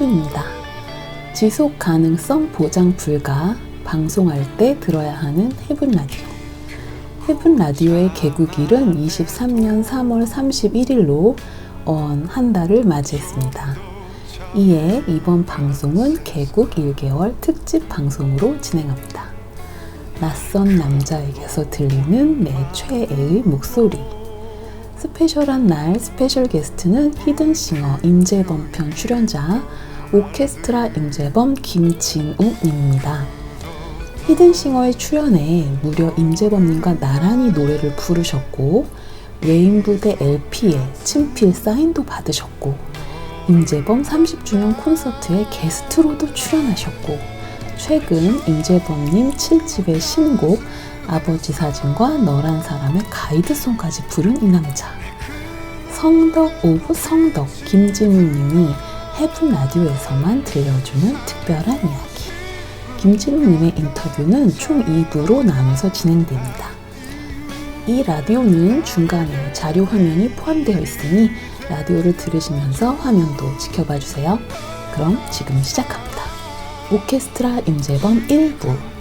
안녕하세요. 해분입니다. 지속 가능성 보장 불가 방송할 때 들어야 하는 해분 라디오. 해분 라디오의 개국일은 23년 3월 31일로 언 한 달을 맞이했습니다. 이에 이번 방송은 개국 1개월 특집 방송으로 진행합니다. 낯선 남자에게서 들리는 내 최애의 목소리. 스페셜한 날 스페셜 게스트는 히든싱어 임재범 편 출연자 오케스트라 임재범 김진웅님입니다. 히든싱어의 출연에 무려 임재범님과 나란히 노래를 부르셨고 외인부대 LP에 친필 사인도 받으셨고 임재범 30주년 콘서트에 게스트로도 출연하셨고 최근 임재범님 7집의 신곡 아버지 사진과 너란 사람의 가이드송까지 부른 이 남자 성덕 오브 성덕 김진웅님이 해픈 라디오에서만 들려주는 특별한 이야기 김진웅님의 인터뷰는 총 2부로 나눠서 진행됩니다. 이 라디오는 중간에 자료 화면이 포함되어 있으니 라디오를 들으시면서 화면도 지켜봐 주세요. 그럼 지금 시작합니다. 오케스트라 임재범 1부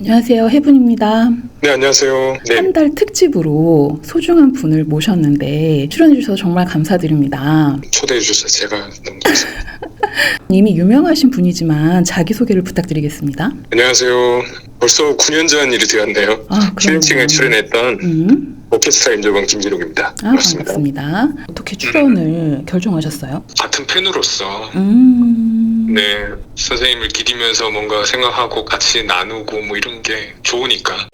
안녕하세요. 해분입니다. 네, 안녕하세요. 네, 한달 특집으로 소중한 분을 모셨는데 출연해 주셔서 정말 감사드립니다. 초대해 주셔서 제가 너무 감사합니다. 이미 유명하신 분이지만 자기소개를 부탁드리겠습니다. 안녕하세요. 벌써 9년 전 일이 되었네요. 아, 그럼요. 출연했던 음. 오케스트라 임재범 김진욱입니다. 아, 반갑습니다. 어떻게 출연을 결정하셨어요? 같은 팬으로서 음. 네 선생님을 기리면서 뭔가 생각하고 같이 나누고 뭐 이런 게 좋으니까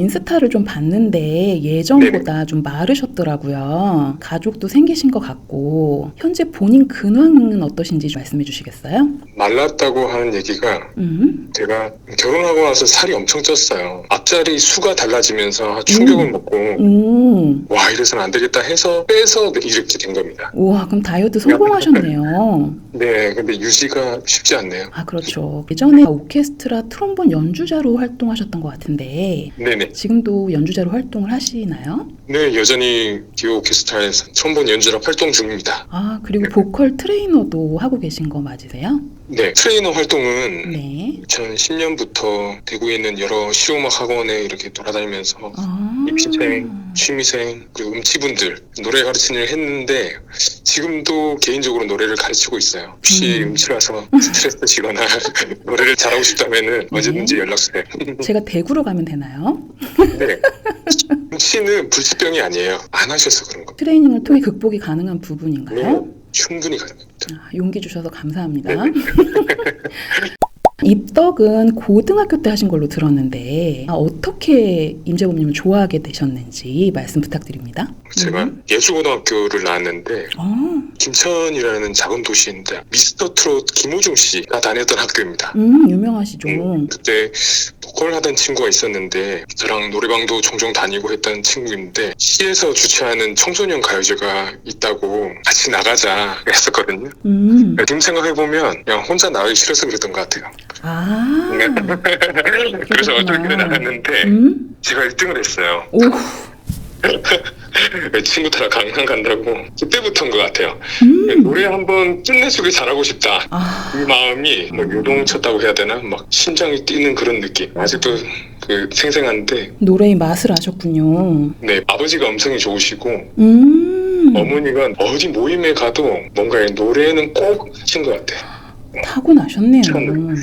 인스타를 좀 봤는데 예전보다 좀 마르셨더라고요. 가족도 생기신 것 같고 현재 본인 근황은 어떠신지 좀 말씀해 주시겠어요? 말랐다고 하는 얘기가 음. 제가 결혼하고 나서 살이 엄청 쪘어요. 앞자리 수가 달라지면서 충격을 음. 먹고 오. 와 이래서는 안 되겠다 해서 빼서 이렇게 된 겁니다. 우와, 그럼 다이어트 성공하셨네요. 네, 근데 유지가 쉽지 않네요. 아, 그렇죠. 예전에 오케스트라 트롬본 연주자로 활동하셨던 것 같은데 네 네. 지금도 연주자로 활동을 하시나요? 네, 여전히 디오 오케스트라에서 처음본 연주라 활동 중입니다. 아, 그리고 보컬 트레이너도 하고 계신 거 맞으세요? 네, 트레이너 활동은 네. 2010년부터 대구에 있는 여러 실용음악 학원에 이렇게 돌아다니면서 아. 입시생, 취미생, 그리고 음치분들 노래 가르치는 일 했는데 지금도 개인적으로 노래를 가르치고 있어요. 혹시 음. 음. 치라서 스트레스 지거나 노래를 잘하고 싶다면은 언제든지 연락 주세요. 제가 대구로 가면 되나요? 네. 음치는 불치병이 아니에요. 안 하셔서 그런 겁니다. 트레이닝을 통해 극복이 가능한 부분인가요? 네, 충분히 가능합니다. 아, 용기 주셔서 감사합니다. 네. 입덕은 고등학교 때 하신 걸로 들었는데 아, 어떻게 임재범님을 좋아하게 되셨는지 말씀 부탁드립니다. 제가 음. 예수고등학교를 나왔는데 아, 김천이라는 작은 도시인데 미스터 트롯 김호중 씨가 다녔던 학교입니다. 음 유명하시죠. 음, 그때 보컬 하던 친구가 있었는데 저랑 노래방도 종종 다니고 했던 친구인데 시에서 주최하는 청소년 가요제가 있다고 같이 나가자 했었거든요. 음, 지금 생각해보면 그냥 혼자 나가기 싫어서 그랬던 것 같아요. 아, 그래서 그렇구나. 어떻게 나갔는데 음, 제가 1등을 했어요. 오, 친구 따라 강남 간다고 그때부터인 것 같아요. 음, 노래 한번 끝내주길 잘하고 싶다. 아, 이 마음이 뭐 요동쳤다고 해야 되나? 막 심장이 뛰는 그런 느낌. 아직도 그 생생한데, 노래의 맛을 아셨군요. 네 아버지가 음성이 좋으시고 음, 어머니가 어디 모임에 가도 뭔가 노래는 꼭 하신 것 같아요. 타고 나셨네요. 참.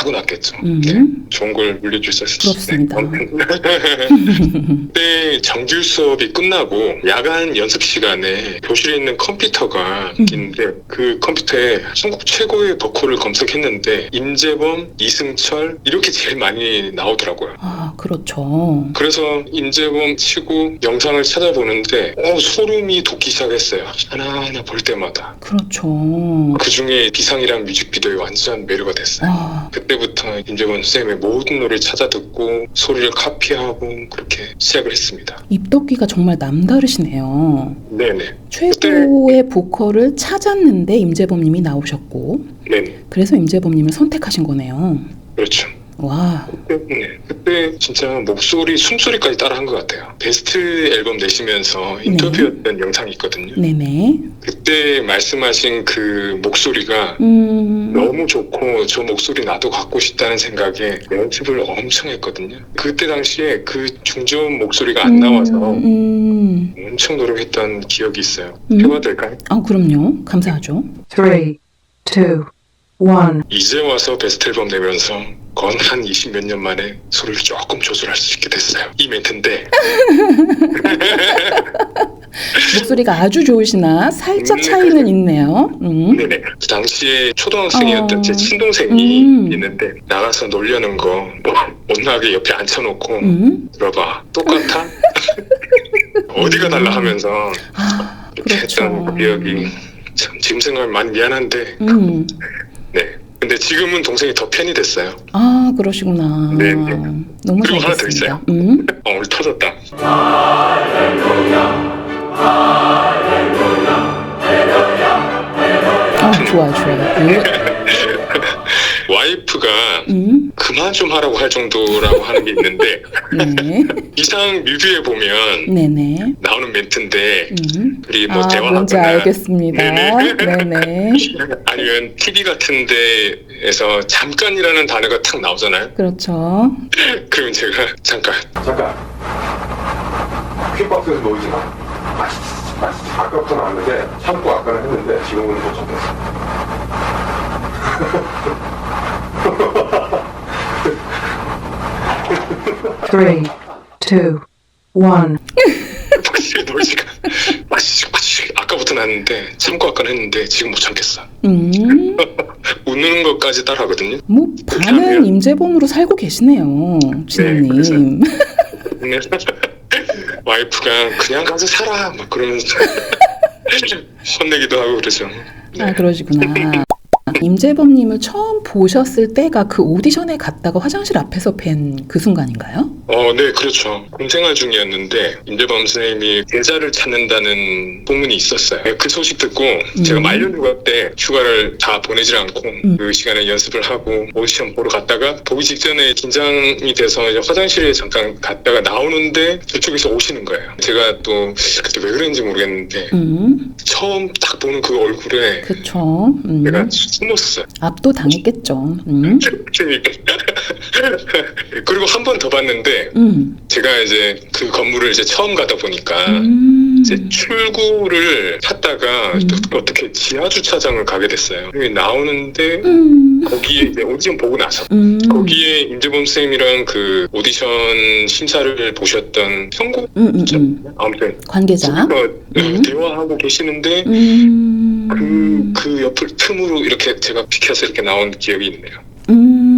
타고났겠죠. 음. 네, 좋은 걸 물려줄 수 있었어요. 부럽습니다. 그때 정규 수업이 끝나고 야간 연습 시간에 교실에 있는 컴퓨터가 음. 있는데 그 컴퓨터에 한국 최고의 보컬을 검색했는데 임재범, 이승철 이렇게 제일 많이 나오더라고요. 아, 그렇죠. 그래서 임재범 치고 영상을 찾아보는데 어, 소름이 돋기 시작했어요. 하나하나 볼 때마다. 그렇죠. 그 중에 비상이란 뮤직비디오에 완전 매료가 됐어요. 아, 그때부터 임재범 선생님의 모든 노래를 찾아 듣고 소리를 카피하고 그렇게 시작을 했습니다. 입덕기가 정말 남다르시네요. 네네. 최고의 보컬을 찾았는데 임재범님이 나오셨고 네네. 그래서 임재범님을 선택하신 거네요. 그렇죠. 와, 네, 그때 진짜 목소리, 숨소리까지 따라한 것 같아요. 베스트 앨범 내시면서 인터뷰했던 영상이 있거든요. 네네. 그때 말씀하신 그 목소리가 음, 너무 좋고 저 목소리 나도 갖고 싶다는 생각에 연습을 엄청 했거든요. 그때 당시에 그 중저음 목소리가 안 나와서 음, 엄청 노력했던 기억이 있어요. 음. 해봐도 될까요? 아, 그럼요. 감사하죠. three, two, one. 이제 와서 베스트 앨범 내면서 건 한 20 몇 년 만에 소리를 조금 조절할 수 있게 됐어요. 이 멘트인데 목소리가 아주 좋으시나 살짝 음. 차이는 있네요. 음. 네네. 그 당시에 초등학생이었던 어. 제 친동생이 음. 있는데 나가서 놀려는 거 뭐, 못나게 옆에 앉혀놓고 음. 들어봐 똑같아? 어디가 달라 하면서 아, 이렇게 그렇죠. 했던 기억이 참 지금 생각하면 많이 미안한데 음. 네. 근데 지금은 동생이 더 팬이 됐어요. 아, 그러시구나. 네, 네. 너무 그리고 하나 더. 있어요. 음. 어, 오늘 터졌다. 아, 좋아요, 좋아 요. 와이프가 음. 그만 좀 하라고 할 정도라고 하는 게 있는데 네. 이상 뮤비에 보면 네네. 나오는 멘트인데 음. 우리 뭐 아, 대화하거나 뭔지 알겠습니다. 네네. 네네. 아니면 TV 같은 데에서 잠깐이라는 단어가 탁 나오잖아요. 그렇죠. 그러면 제가 잠깐 잠깐 퀴박스에서 놓이지 마 아, 아, 아까부터 나왔는데 참고 아까는 했는데 지금은 못 참겠어 Three, two, one. 확실히 노이즈가 마시 마시 아까부터 났는데 참고 아까는 했는데 지금 못 참겠어. 음. 웃는 것까지 따라하거든요. 뭐 반은 임재범으로 살고 계시네요, 진우님. 네. 와이프가 그냥 가서 살아 막 그러면서 혼내기도 하고 그러죠. 아 그러시구나. 임재범님을 처음 보셨을 때가 그 오디션에 갔다가 화장실 앞에서 뵌 그 순간인가요? 어, 네, 그렇죠. 군생활 중이었는데 임재범 선생님이 제자를 찾는다는 소문이 있었어요. 그 소식 듣고 제가 음. 말년 휴가 때 휴가를 다 보내질 않고 음. 그 시간에 연습을 하고 오디션 보러 갔다가 보기 직전에 긴장이 돼서 이제 화장실에 잠깐 갔다가 나오는데 저쪽에서 오시는 거예요. 제가 또 그때 왜 그랬는지 모르겠는데 음, 처음 딱 보는 그 얼굴에 그쵸. 음, 내가 숨었어요. 압도 당했겠죠. 음, 그러니까. 그리고 한 번 더 봤는데 음, 제가 이제 그 건물을 이제 처음 가다 보니까 음, 이제 출구를 찾다가 음. 또 어떻게 지하 주차장을 가게 됐어요. 여기 나오는데 음, 거기에 이제 오디션 보고 나서 음, 거기에 임재범 선생님이랑 그 오디션 심사를 보셨던 형구 음, 음, 음. 아무튼 관계자. 음. 대화하고 계시는데 음, 그, 그 옆을 틈으로 이렇게 제가 비켜서 이렇게 나온 기억이 있네요. 음,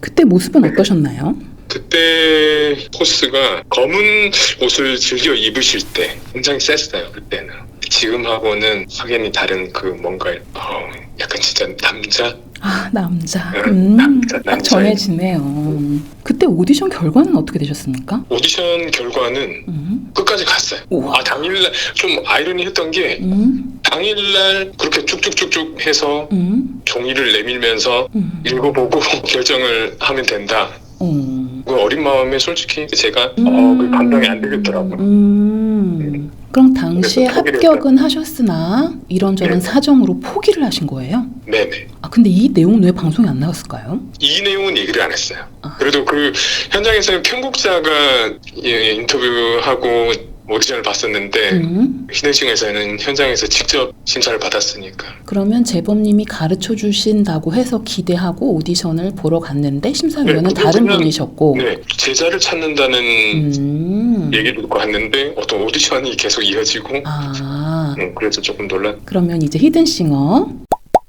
그때 모습은 어떠셨나요? 그때 포스가 검은 옷을 즐겨 입으실 때 굉장히 셌어요 그때는 지금하고는 확연히 다른 그 뭔가 어, 약간 진짜 남자 아 남자. 응, 음, 남자, 딱 남자. 전해지네요. 그때 오디션 결과는 어떻게 되셨습니까? 오디션 결과는 음, 끝까지 갔어요 우와. 아 당일날 좀 아이러니했던 게 음, 당일날 그렇게 쭉쭉쭉쭉 해서 음, 종이를 내밀면서 음. 읽어보고 결정을 하면 된다 어. 그 어린 마음에 솔직히 제가 어, 그 감당이 안 되겠더라고요 음. 그럼 당시에 합격은 하셨으나 이런저런 네. 사정으로 포기를 하신 거예요? 네네 아 근데 이 내용은 왜 방송에 안 나갔을까요? 이 내용은 얘기를 안 했어요. 아. 그래도 그 현장에서는 편곡자가 예, 인터뷰하고 오디션을 봤었는데 음. 히든싱에서는 현장에서 직접 심사를 받았으니까 그러면 재범님이 가르쳐 주신다고 해서 기대하고 오디션을 보러 갔는데 심사위원은 네, 다른 분이셨고. 네 제자를 찾는다는 음. 얘기를 듣고 왔는데 어떤 오디션이 계속 이어지고 아 음, 그래서 조금 놀랐. 그러면 이제 히든싱어.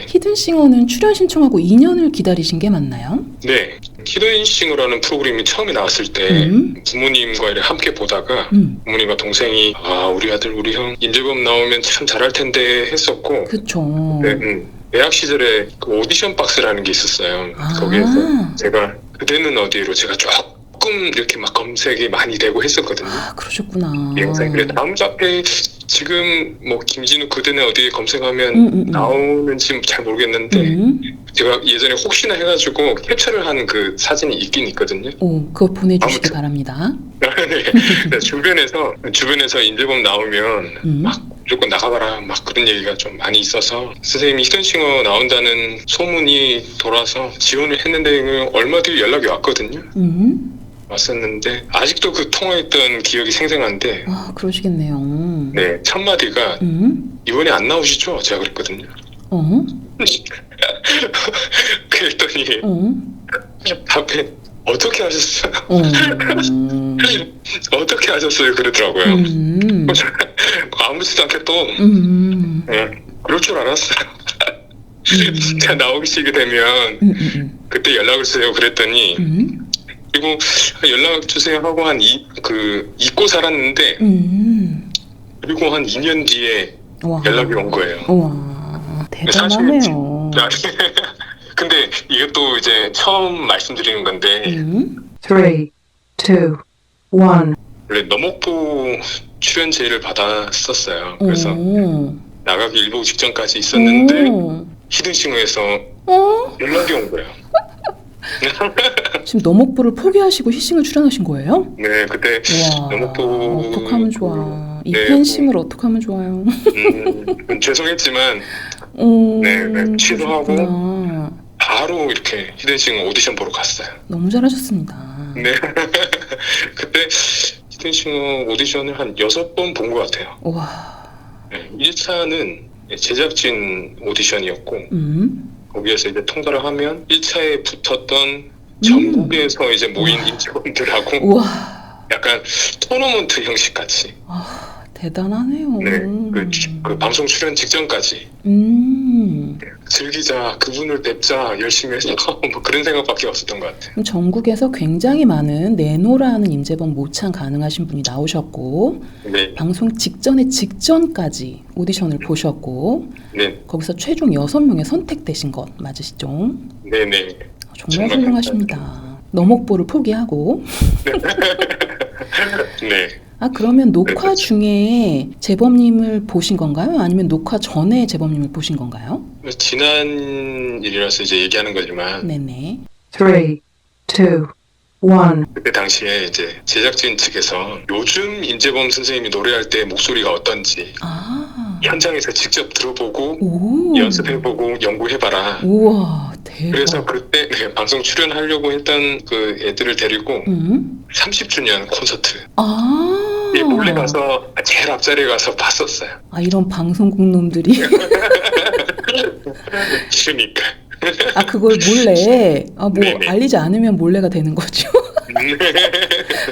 히든싱어는 출연 신청하고 2년을 기다리신 게 맞나요? 네 히든싱어라는 프로그램이 처음에 나왔을 때 음. 부모님과 이렇게 함께 보다가 음. 부모님과 동생이 아 우리 아들 우리 형 임재범 나오면 참 잘할 텐데 했었고 그쵸. 네, 음. 대학 시절에 그 오디션 박스라는 게 있었어요. 아. 거기에서 제가 그대는 어디로 제가 조금 이렇게 막 검색이 많이 되고 했었거든요. 아 그러셨구나. 이 영상이 그래 다음 작에 지금 뭐 김진우 그대는 어디에 검색하면 음, 음, 음. 나오는지 잘 모르겠는데 음. 제가 예전에 혹시나 해가지고 캡처를 한 그 사진이 있긴 있거든요. 오, 그거 보내주시기 아무튼. 바랍니다. 네. 주변에서 주변에서 인재범 나오면 음. 막 무조건 나가봐라 막 그런 얘기가 좀 많이 있어서 선생님이 히든싱어 나온다는 소문이 돌아서 지원을 했는데 얼마 뒤에 연락이 왔거든요. 음. 왔었는데 아직도 그 통화했던 기억이 생생한데 아, 그러시겠네요. 네 첫 마디가 음. 이번에 안 나오시죠? 제가 그랬거든요. 어? 그랬더니 어? 답에 어떻게 하셨어요? 어. 어떻게 하셨어요? 그러더라고요. 음. 아무렇지도 않게 또 음. 네, 그럴 줄 알았어요. 진짜 나오시게 되면 음. 음. 그때 연락을 주세요. 그랬더니 음. 그리고 연락 주세요 하고 한이그 잊고 살았는데 음. 그리고 한 2년 뒤에 와. 연락이 온 거예요. 와. 대단하네요. 근데 이게 또 이제 처음 말씀드리는 건데 음. three, two, one. 원래 너목보 출연제를 받았었어요. 그래서 오. 나가기 일보 직전까지 있었는데 오. 히든싱어에서 어? 연락이 온 거예요. 지금 너목보를 포기하시고 희싱을 출연하신 거예요? 네, 그때 와. 너목보 어떡하면 좋아. 이 네, 팬심을 어떡하면 좋아요. 음, 죄송했지만 오. 네, 네, 취소하고. 그러셨구나. 바로 이렇게 히든싱어 오디션 보러 갔어요. 너무 잘하셨습니다. 네. 그때 히든싱어 오디션을 한 여섯 번 본 것 같아요. 와. 네, 1차는 제작진 오디션이었고 음. 거기에서 이제 통과를 하면 1차에 붙었던 전국에서 이제 모인 우와. 임직원들하고 우와. 약간 토너먼트 형식 같이 아, 대단하네요. 네, 그, 그 방송 출연 직전까지 음. 즐기자 그분을 뵙자 열심히 해서 뭐 그런 생각밖에 없었던 것 같아요. 그럼 전국에서 굉장히 많은 내노라는 임재범 모창 가능하신 분이 나오셨고 네, 방송 직전에 직전까지 오디션을 보셨고 네, 거기서 최종 6명에 선택되신 것 맞으시죠? 네, 네. 정말 훌륭하십니다. 너목보를 포기하고 네. 아 그러면 녹화 그렇죠. 중에 재범님을 보신 건가요? 아니면 녹화 전에 재범님을 보신 건가요? 지난 일이라서 이제 얘기하는 거지만 네네. Three, two, one. 그때 당시에 이제 제작진 측에서 요즘 임재범 선생님이 노래할 때 목소리가 어떤지 아. 현장에서 직접 들어보고 오. 연습해보고 연구해봐라. 우와 대박. 그래서 그때 네, 방송 출연하려고 했던 그 애들을 데리고 음. 30주년 콘서트 아. 예, 몰래 가서 제일 앞자리에 가서 봤었어요. 아 이런 방송국 놈들이 그러니까. 아 그걸 몰래 아뭐 네네. 알리지 않으면 몰래가 되는 거죠.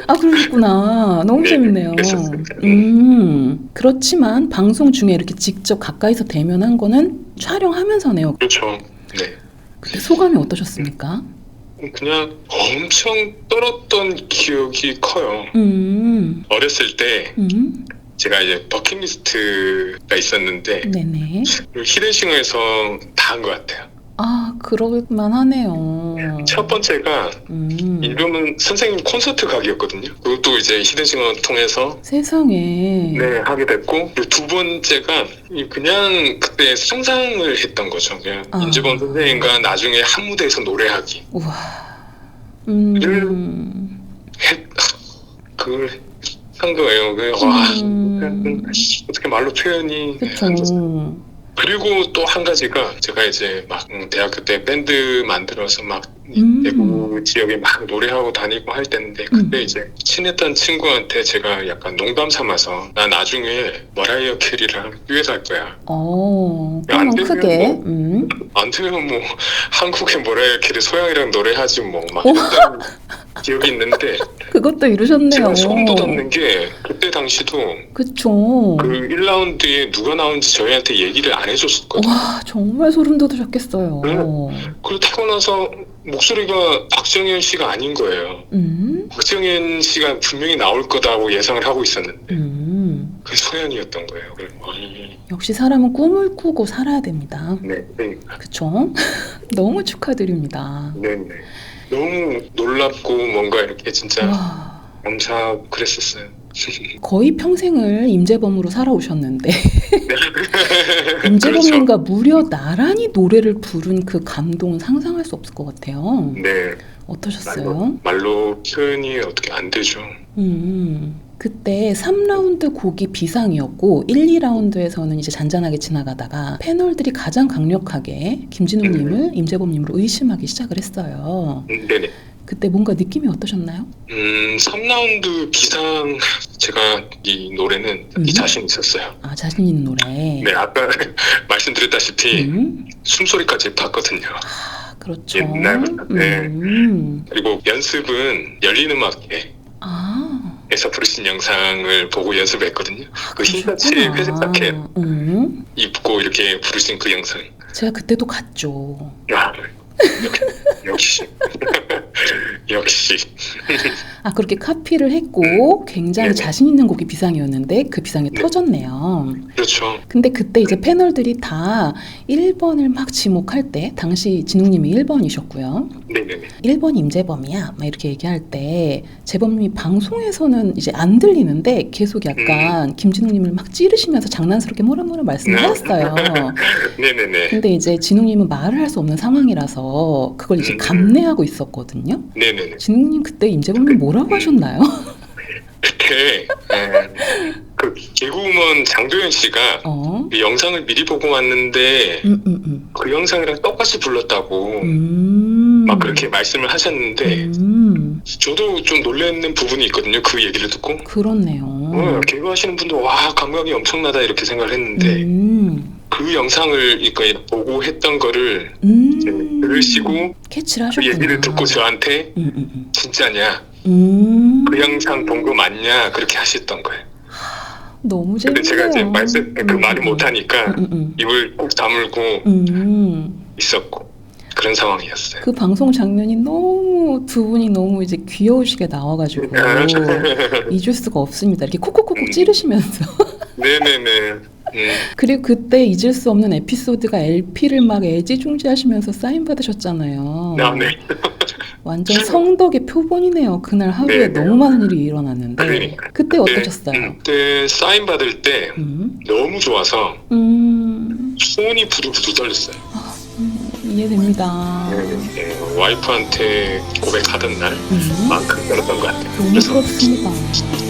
아 그러셨구나. 너무 네, 재밌네요. 그랬었어요. 음 그렇지만 방송 중에 이렇게 직접 가까이서 대면한 거는 촬영하면서네요. 그렇죠. 네. 소감이 어떠셨습니까? 그냥 엄청 떨었던 기억이 커요. 음, 어렸을 때 음, 제가 이제 버킷리스트가 있었는데 네네. 히든싱어에서 다 한 것 같아요. 아 그럴만 하네요. 첫 번째가 음, 이름은 선생님 콘서트 가기였거든요. 그것도 이제 히든싱어 통해서 세상에. 네 하게 됐고 그리고 두 번째가 이 그냥 그때 상상을 했던 거죠. 그냥 아. 임지범 선생님과 나중에 한 무대에서 노래하기. 우와. 음, 그걸 한 거예요. 그, 와 음. 어떻게 말로 표현이 그쵸. 그리고 또 한 가지가 제가 이제 막 음, 대학교 때 밴드 만들어서 막 음. 대구 지역에 막 노래하고 다니고 할 때인데 그때 음. 이제 친했던 친구한테 제가 약간 농담 삼아서 나 나중에 머라이어 캐리랑 듀엣 할 거야. 어, 안 되면 크게. 뭐. 음. 안 되면 뭐 한국의 머라이어 캐리 소영이랑 노래하지 뭐막 어. 이런 기억이 있는데 그것도 이루셨네요. 제가 소름 돋았는 게 그때 당시도 그쵸. 그 1라운드에 누가 나온지 저희한테 얘기를 안 해줬었거든요. 와, 정말 소름 돋으셨겠어요. 네. 그리고 타고 나서 목소리가 박정현 씨가 아닌 거예요. 음, 박정현 씨가 분명히 나올 거다고 예상을 하고 있었는데 음. 그 소연이었던 거예요. 그래서 아니, 역시 사람은 꿈을 꾸고 살아야 됩니다. 네, 네, 그쵸? 너무 축하드립니다. 네, 네. 너무 놀랍고 뭔가 이렇게 진짜 와, 감사하고 그랬었어요. 거의 평생을 임재범으로 살아오셨는데 그렇죠. 임재범님과 무려 나란히 노래를 부른 그 감동은 상상할 수 없을 것 같아요. 네, 어떠셨어요? 말로 표현이 어떻게 안 되죠. 음, 그때 3라운드 곡이 비상이었고 1, 2라운드에서는 이제 잔잔하게 지나가다가 패널들이 가장 강력하게 김진웅님을 임재범님으로 의심하기 시작을 했어요. 음, 네네. 그때 뭔가 느낌이 어떠셨나요? 음, 3라운드 비상 제가 이 노래는 음. 이 자신 있었어요. 아 자신 있는 노래. 네, 아까 말씀드렸다시피 음, 숨소리까지 봤거든요. 아, 그렇죠. 옛날부터, 네. 음, 그리고 연습은 열린 음악회 에서 아, 부르신 영상을 보고 연습했거든요. 그 흰같이 그러셨구나. 회색 자켓 음, 입고 이렇게 부르신 그 영상. 제가 그때도 갔죠. 야, 역시. 역시. 아 그렇게 카피를 했고 굉장히. 자신 있는 곡이 비상이었는데 그 비상이 네. 터졌네요. 그렇죠. 근데 그때 이제 패널들이 다 1번을 막 지목할 때 당시 진웅님이 1번이셨고요. 네네네. 1번 임재범이야 막 이렇게 얘기할 때 재범님이 방송에서는 이제 안 들리는데 계속 약간 김진웅님을 막 찌르시면서 장난스럽게 뭐라 뭐라 말씀을 네. 하셨어요. 네네네. 근데 이제 진웅님은 말을 할 수 없는 상황이라서 그걸 이제 음. 감내하고 있었거든요. 네네네. 진웅님 그때 임재범님 뭐라 고 하셨나요? 그때, 에, 그 개그우먼 장도연 씨가 어, 그 영상을 미리 보고 왔는데 음, 음, 음. 그 영상이랑 똑같이 불렀다고 음. 막 그렇게 말씀을 하셨는데 음, 저도 좀 놀라는 부분이 있거든요. 그 얘기를 듣고. 그렇네요. 어, 개그 하시는 분도 와 감각이 엄청나다 이렇게 생각을 했는데 음, 그 영상을 그러니까 보고 했던 거를 음. 들으시고 캐치를 그 하셨구나. 얘기를 듣고 저한테 음, 음, 음. 진짜냐 음. 그 영상 본 거 맞냐 그렇게 하셨던 거예요. 너무 근데 재밌네요. 제가 이제 말씀 그 음, 말을 음, 못하니까 음, 음, 입을 꼭 다물고 음. 음. 있었고 그런 상황이었어요. 그 방송 장면이 너무 두 분이 너무 이제 귀여우시게 나와가지고 잊을 수가 없습니다. 이렇게 콕콕콕콕 음. 찌르시면서 네네네. 음, 그리고 그때 잊을 수 없는 에피소드가 LP를 막 애지중지하시면서 사인 받으셨잖아요. 아, 네. 완전 성덕의 표본이네요. 그날 하루에 네, 네. 너무 많은 일이 일어났는데 그러니까. 그때 어떠셨어요? 음, 그때 사인 받을 때 음, 너무 좋아서 음, 손이 부들부들 떨렸어요. 음, 이해됩니다. 네, 와이프한테 고백하던 음, 날만큼 떨었던 것 같아요. 너무 그래서 부럽습니다.